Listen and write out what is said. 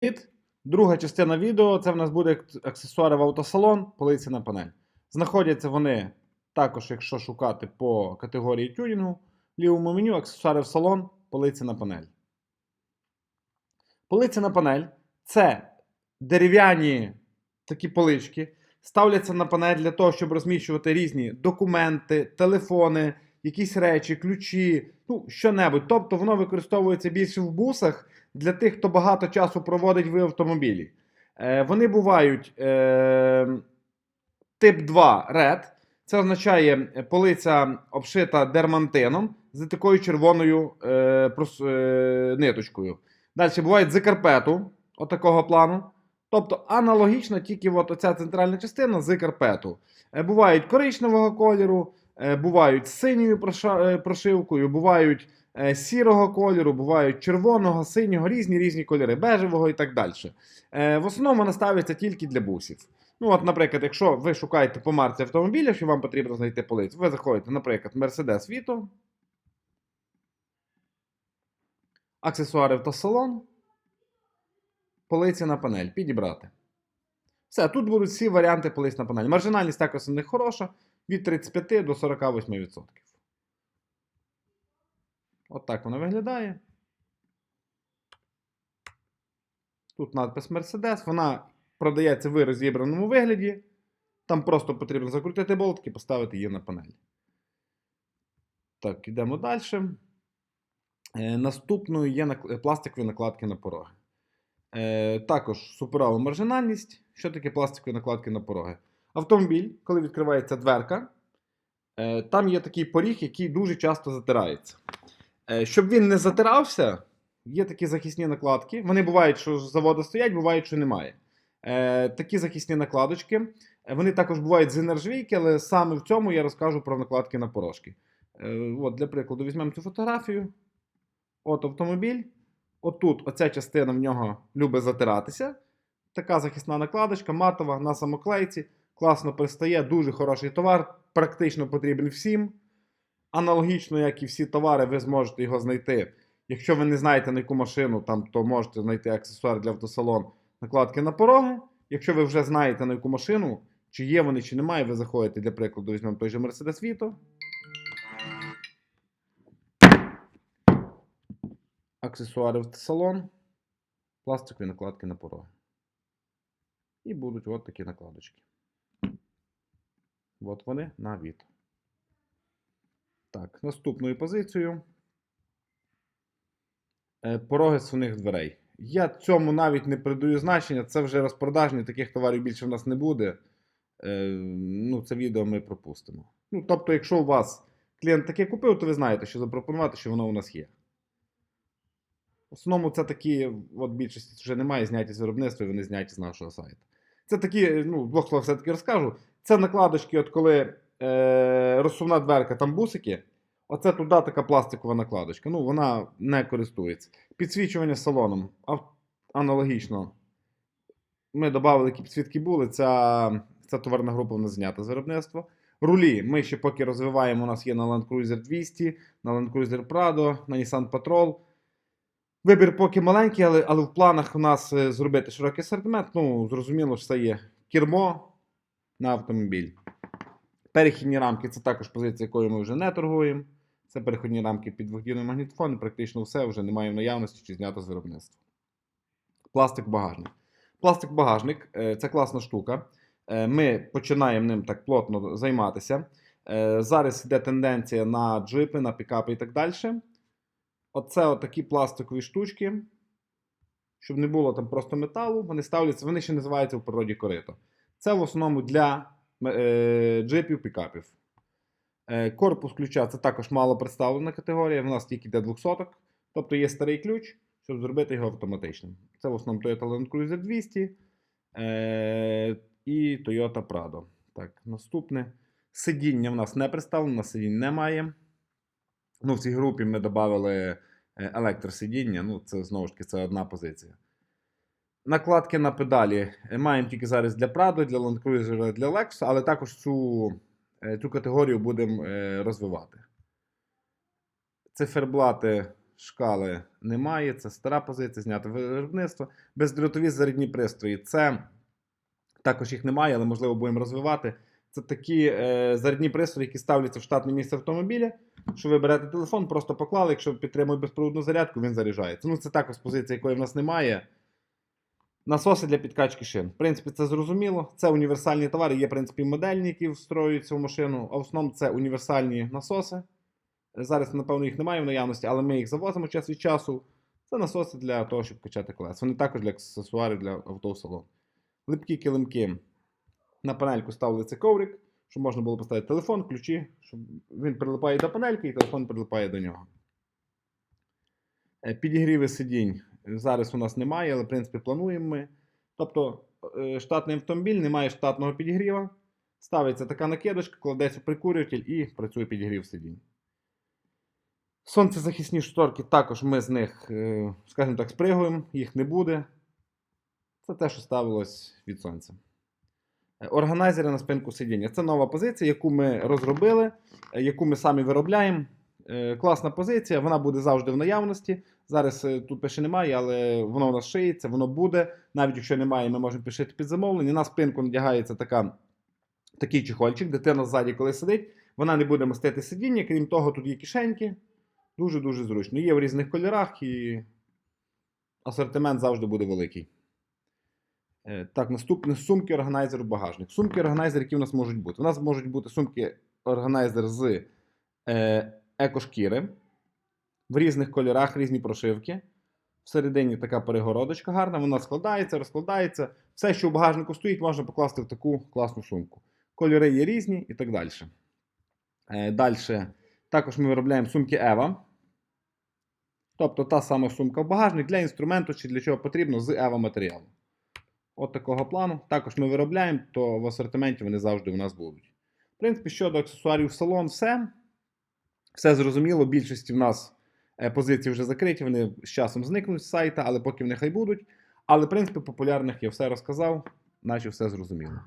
Привіт! Друга частина відео це в нас буде аксесуари в автосалон, полиці на панель. Знаходяться вони також, якщо шукати по категорії тюнінгу, в лівому меню аксесуари в салон, полиці на панель. Полиці на панель це дерев'яні такі полички, ставляться на панель для того, щоб розміщувати різні документи, телефони, якісь речі, ключі, ну, що-небудь. Тобто воно використовується більше в бусах для тих, хто багато часу проводить в автомобілі. Е, вони бувають е, тип 2 Red. Це означає е, полиця обшита дермантином з такою червоною е, прос, е, ниточкою. Далі бувають з карпету, отакого плану. Тобто аналогічно, тільки от оця центральна частина з карпету. Е, бувають коричневого кольору, бувають з синьою е, прошивкою, бувають е, сірого кольору, бувають червоного, синього, різні різні кольори, бежевого і так далі. Е, в основному вона ставиться тільки для бусів. Ну, от, наприклад, якщо ви шукаєте по марці автомобіля, що вам потрібно знайти полицю, ви заходите, наприклад, Mercedes Vito, аксесуари автосалон, полиці на панель, підібрати. Все, тут будуть всі варіанти полиць на панель. Маржинальність також них хороша від 35 до 48%. От так воно виглядає. Тут надпис Mercedes. Вона продається в розібраному вигляді. Там просто потрібно закрутити болтики і поставити її на панель. Так, йдемо далі. Е, наступною є пластикові накладки на пороги. Е, також суперова маржинальність. Що таке пластикові накладки на пороги? Автомобіль, коли відкривається дверка, е, там є такий поріг, який дуже часто затирається. Е, щоб він не затирався, є такі захисні накладки. Вони бувають, що з заводу стоять, бувають, що немає. Е, такі захисні накладочки. Вони також бувають з нержавійки, але саме в цьому я розкажу про накладки на порошки. От, для прикладу, візьмемо цю фотографію. От автомобіль. Отут оця частина в нього любить затиратися. Така захисна накладочка, матова на самоклейці. Класно пристає, дуже хороший товар, практично потрібен всім. Аналогічно, як і всі товари, ви зможете його знайти. Якщо ви не знаєте на яку машину, там, то можете знайти аксесуар для автосалон накладки на пороги. Якщо ви вже знаєте на яку машину, чи є вони, чи немає, ви заходите, для прикладу, візьмемо той же Mercedes Vito. Аксесуари в салон, пластикові накладки на пороги. І будуть от такі накладочки. От вони на від. Так, наступною позицією. Е, Пороги свиних дверей. Я цьому навіть не придаю значення, це вже розпродажні, таких товарів більше в нас не буде. Е, ну, це відео ми пропустимо. Ну, тобто, якщо у вас клієнт таке купив, то ви знаєте, що запропонувати, що воно у нас є. В основному це такі, от більшості вже немає, зняті з виробництва, і вони зняті з нашого сайту. Це такі, ну, двох словах все-таки розкажу. Це накладочки, от коли е, розсувна дверка, там бусики. Оце туди така пластикова накладочка. Ну, вона не користується. Підсвічування салоном. Аналогічно. Ми додали, які підсвітки були. Ця, ця товарна група в нас знята з виробництва. Рулі ми ще поки розвиваємо. У нас є на Land Cruiser 200, на Land Cruiser Prado, на Nissan Patrol. Вибір поки маленький, але, але в планах у нас е, зробити широкий асортимент. Ну, зрозуміло, що це є кермо на автомобіль. Перехідні рамки це також позиція, якою ми вже не торгуємо. Це перехідні рамки під двохдільний магнітофон, практично все вже немає в наявності чи знято з виробництва. Пластик багажник. Пластик багажник е, це класна штука. Е, Ми починаємо ним так плотно займатися. Е, Зараз йде тенденція на джипи, на пікапи і так далі. Оце отакі пластикові штучки. Щоб не було там просто металу, вони ставляться, вони ще називаються в природі корито. Це в основному для е, джипів, пікапів. Е, корпус ключа це також мало представлена категорія. В нас тільки йде 200. Тобто є старий ключ, щоб зробити його автоматичним. Це в основному Toyota Land Cruiser 200 е, і Toyota Prado. Так, наступне. Сидіння в нас не представлено, сидінь немає. Ну, в цій групі ми додали електросидіння. Ну, це знову ж таки це одна позиція. Накладки на педалі маємо тільки зараз для Prado, для Land Cruiser, для Lexus, але також цю, е, цю категорію будемо е, розвивати. Циферблати шкали немає. Це стара позиція, знята виробництво. Бездротові зарядні пристрої. Це також їх немає, але можливо будемо розвивати. Це такі е, зарядні пристрої, які ставляться в штатне місце автомобіля. Що ви берете телефон, просто поклали, якщо підтримує безпроводну зарядку, він заряджається. Ну, це також позиція, якої в нас немає. Насоси для підкачки шин. В принципі, це зрозуміло. Це універсальні товари. Є, в принципі, модельні, які встроюються в машину. А в основному це універсальні насоси. Зараз, напевно, їх немає в наявності, але ми їх завозимо час від часу. Це насоси для того, щоб качати колеса. Вони також для аксесуарів для автосалону. Липкі килимки. На панельку ставили цей коврик, щоб можна було поставити телефон, ключі, щоб він прилипає до панельки і телефон прилипає до нього. Е, Підігріви сидінь зараз у нас немає, але в принципі плануємо ми. Тобто е, штатний автомобіль не має штатного підігріва. Ставиться така накидочка, кладеться прикурюватель і працює підігрів сидінь. Сонцезахисні шторки також ми з них, е, скажімо так, спригуємо, їх не буде. Це те, що ставилось від сонця. Е, Органайзери на спинку сидіння. Це нова позиція, яку ми розробили, яку ми самі виробляємо. Е, Класна позиція, вона буде завжди в наявності. Зараз е, тут пише немає, але воно у нас шиється, воно буде. Навіть якщо немає, ми можемо пишити під замовлення. На спинку надягається така, такий чехольчик, дитина ззаді, коли сидить, вона не буде мастити сидіння. Крім того, тут є кишеньки. Дуже-дуже зручно. Є в різних кольорах і асортимент завжди буде великий. Е, Так, наступне сумки органайзер багажник. Сумки органайзер, які у нас можуть бути. У нас можуть бути сумки органайзер з екошкіри в різних кольорах, різні прошивки. Всередині така перегородочка гарна, вона складається, розкладається. Все, що в багажнику стоїть, можна покласти в таку класну сумку. Кольори є різні і так далі. Е, далі. Також ми виробляємо сумки Eva. Тобто та сама сумка в багажник для інструменту чи для чого потрібно з Eva матеріалу. От такого плану. Також ми виробляємо, то в асортименті вони завжди у нас будуть. В принципі, щодо аксесуарів салон, все. Все зрозуміло. Більшості в нас е, позиції вже закриті, вони з часом зникнуть з сайта, але поки вони хай будуть. Але, в принципі, популярних я все розказав, наче все зрозуміло.